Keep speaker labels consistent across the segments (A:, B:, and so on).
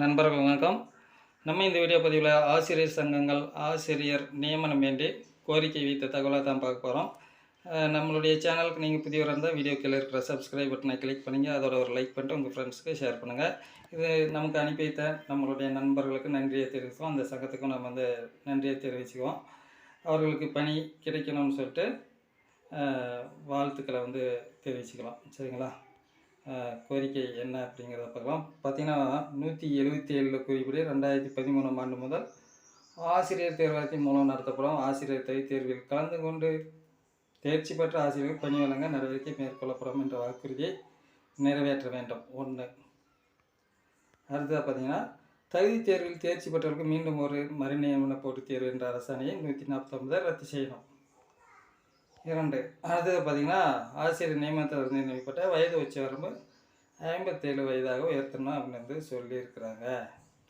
A: நண்பர்கள் வணக்கம். நம்ம இந்த வீடியோ பதிவில் ஆசிரியர் சங்கங்கள் ஆசிரியர் நியமனம் வேண்டி கோரிக்கை வைத்த தகவலை தான் பார்க்க போகிறோம் நம்மளுடைய சேனலுக்கு நீங்கள் புதியவராக இருந்தால் வீடியோ கீழே இருக்கிற சப்ஸ்கிரைப் பட்டனை கிளிக் பண்ணிங்க. அதோட ஒரு லைக் பண்ணிட்டு உங்கள் ஃப்ரெண்ட்ஸுக்கு ஷேர் பண்ணுங்கள் இது நமக்கு அனுப்பி வைத்த நம்மளுடைய நண்பர்களுக்கு நன்றியை தெரிவிக்கும் அந்த சங்கத்துக்கும் நம்ம வந்து நன்றியை தெரிவிச்சுக்குவோம். அவர்களுக்கு பணி கிடைக்கணும்னு சொல்லிட்டு வாழ்த்துக்களை வந்து தெரிவிச்சுக்கலாம். சரிங்களா? கோரிக்கை என்ன அப்படிங்கிறத பார்க்கலாம். பார்த்தீங்கன்னா நூற்றி எழுபத்தி ஏழில் குறிப்பிட ரெண்டாயிரத்தி பதிமூணாம் ஆண்டு முதல் ஆசிரியர் தேர்வாயத்தின் மூலம் நடத்தப்படும் ஆசிரியர் தகுதி தேர்வில் கலந்து கொண்டு தேர்ச்சி பெற்ற ஆசிரியர்கள் பணி வழங்க நடவடிக்கை மேற்கொள்ளப்படும் என்ற வாக்குறுதியை நிறைவேற்ற வேண்டும். ஒன்று அடுத்ததாக பார்த்தீங்கன்னா தகுதி தேர்வில் தேர்ச்சி பெற்றவர்களுக்கு மீண்டும் ஒரு மறுநியமன போட்டித் தேர்வு என்ற அரசாணையை நூற்றி நாற்பத்தொன்பதை ரத்து செய்யணும். இரண்டு. அடுத்தது பார்த்தீங்கன்னா ஆசிரியர் நியமனத்தில் நியமிக்கப்பட்ட வயது உச்ச வரம்பு ஐம்பத்தேழு வயதாக உயர்த்தணும் அப்படின்னு வந்து சொல்லியிருக்கிறாங்க.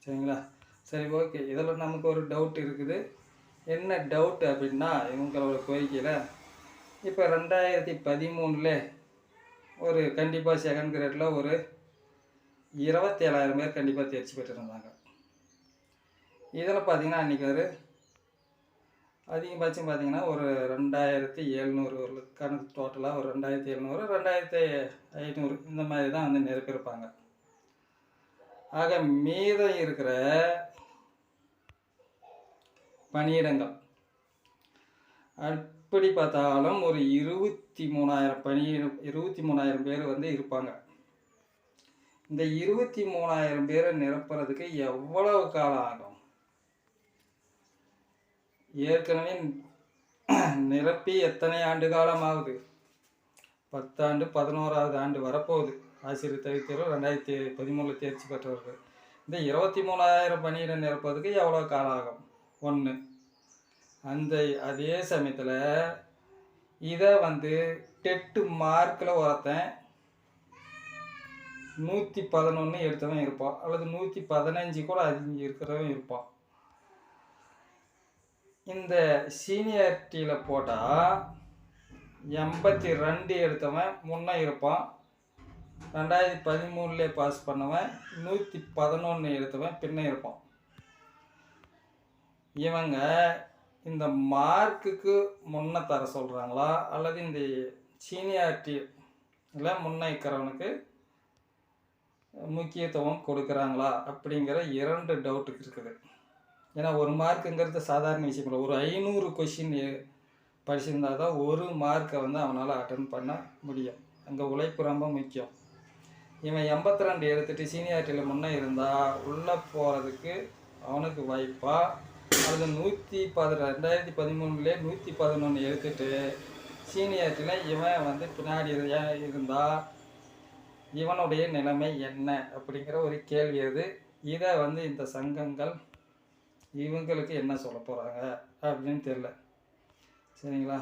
A: சரிங்களா? சரி ஓகே. இதில் நமக்கு ஒரு டவுட் இருக்குது. என்ன டவுட் அப்படின்னா இவங்களோட கோரிக்கையில் இப்போ ரெண்டாயிரத்தி பதிமூணில் ஒரு கண்டிப்பாக செகண்ட் கிரேடில் ஒரு இருபத்தேழாயிரம் பேர் கண்டிப்பாக தேர்ச்சி பெற்றிருந்தாங்க. இதில் பார்த்தீங்கன்னா அன்றைக்கி ஒரு அதிகபட்சம் பார்த்தீங்கன்னா ஒரு ரெண்டாயிரத்தி எழுநூறு கணக்கு டோட்டலாக ஒரு ரெண்டாயிரத்தி எழுநூறு ரெண்டாயிரத்தி ஐநூறு இந்த மாதிரி தான் வந்து நிரப்பியிருப்பாங்க. ஆக மீதம் இருக்கிற பணியிடங்கள் அப்படி பார்த்தாலும் ஒரு இருபத்தி மூணாயிரம் பணியிடம் இருபத்தி மூணாயிரம் பேர் வந்து இருப்பாங்க. இந்த இருபத்தி மூணாயிரம் பேரை நிரப்புறதுக்கு எவ்வளவு காலம் ஆகும்? ஏற்கனவே நிரப்பி எத்தனை ஆண்டு காலம் ஆகுது பத்தாண்டு பதினோராவது ஆண்டு வரப்போகுது. ஆசிரியர் தகுதி ரெண்டாயிரத்தி பதிமூணில் தேர்ச்சி பெற்றவர்கள். இந்த இருபத்தி மூணாயிரம் பணியிடம் நிரப்பதுக்கு எவ்வளோ காலம் ஆகும்? ஒன்று அந்த அதே சமயத்தில் இதை வந்து டெட்டு மார்க்கில் ஒருத்தன் நூற்றி பதினொன்று எடுத்தவன் இருப்பான். அல்லது நூற்றி பதினஞ்சு கூட அதிகம் இருக்கிறவன் இருப்பான். இந்த சீனியாரிட்டியில் போட்டால் எண்பத்தி ரெண்டு எடுத்தவன் முன்னே இருப்பான். ரெண்டாயிரத்தி பதிமூணுலே பாஸ் பண்ணவன் நூற்றி பதினொன்று எடுத்தவன் பின்னே இருப்பான். இவங்க இந்த மார்க்குக்கு முன்ன தர சொல்கிறாங்களா அல்லது இந்த சீனியாரிட்டியில் முன்னே இருக்கிறவனுக்கு முக்கியத்துவம் கொடுக்குறாங்களா? அப்படிங்கிற இரண்டு டவுட்டுக்கு இருக்குது. ஏன்னா ஒரு மார்க்குங்கிறது சாதாரண விஷயம் இல்லை. ஒரு ஐநூறு கொஷின் படிச்சிருந்தா தான் ஒரு மார்க்கை வந்து அவனால் அட்டன் பண்ண முடியும். அங்கே உழைப்பு ரொம்ப முக்கியம். இவன் எண்பத்தி ரெண்டு எடுத்துகிட்டு சீனியாரிட்டியில் முன்னே இருந்தால் உள்ளே போகிறதுக்கு அவனுக்கு வாய்ப்பா? அது நூற்றி பதி ரெண்டாயிரத்தி பதிமூணுலேயே நூற்றி பதினொன்று எடுத்துகிட்டு சீனியாரிட்டியில் இவன் வந்து பின்னாடி இருந்தால் இவனுடைய நிலைமை என்ன? அப்படிங்கிற ஒரு கேள்வி அது. இதை வந்து இந்த சங்கங்கள் இவங்களுக்கு என்ன சொல்ல போகிறாங்க அப்படின்னு தெரில சரிங்களா?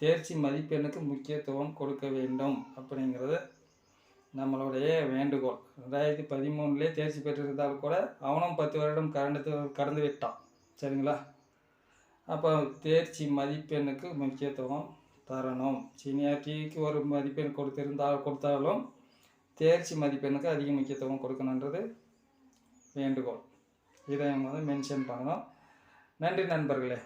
A: தேர்ச்சி மதிப்பெண்ணுக்கு முக்கியத்துவம் கொடுக்க வேண்டும் அப்படிங்கிறது நம்மளுடைய வேண்டுகோள். ரெண்டாயிரத்தி பதிமூணுலேயே தேர்ச்சி பெற்றிருந்தால் கூட அவனும் பத்து வருடம் கடந்து கடந்து விட்டான். சரிங்களா? அப்போ தேர்ச்சி மதிப்பெண்ணுக்கு முக்கியத்துவம் தரணும். சீனியாரிட்டிக்கு ஒரு மதிப்பெண் கொடுத்திருந்தால் கொடுத்தாலும் தேர்ச்சி மதிப்பெண்ணுக்கு அதிக முக்கியத்துவம் கொடுக்கணுன்றது வேண்டுகோள். இதை வந்து மென்ஷன் பண்ணணும். நன்றி நண்பர்களே.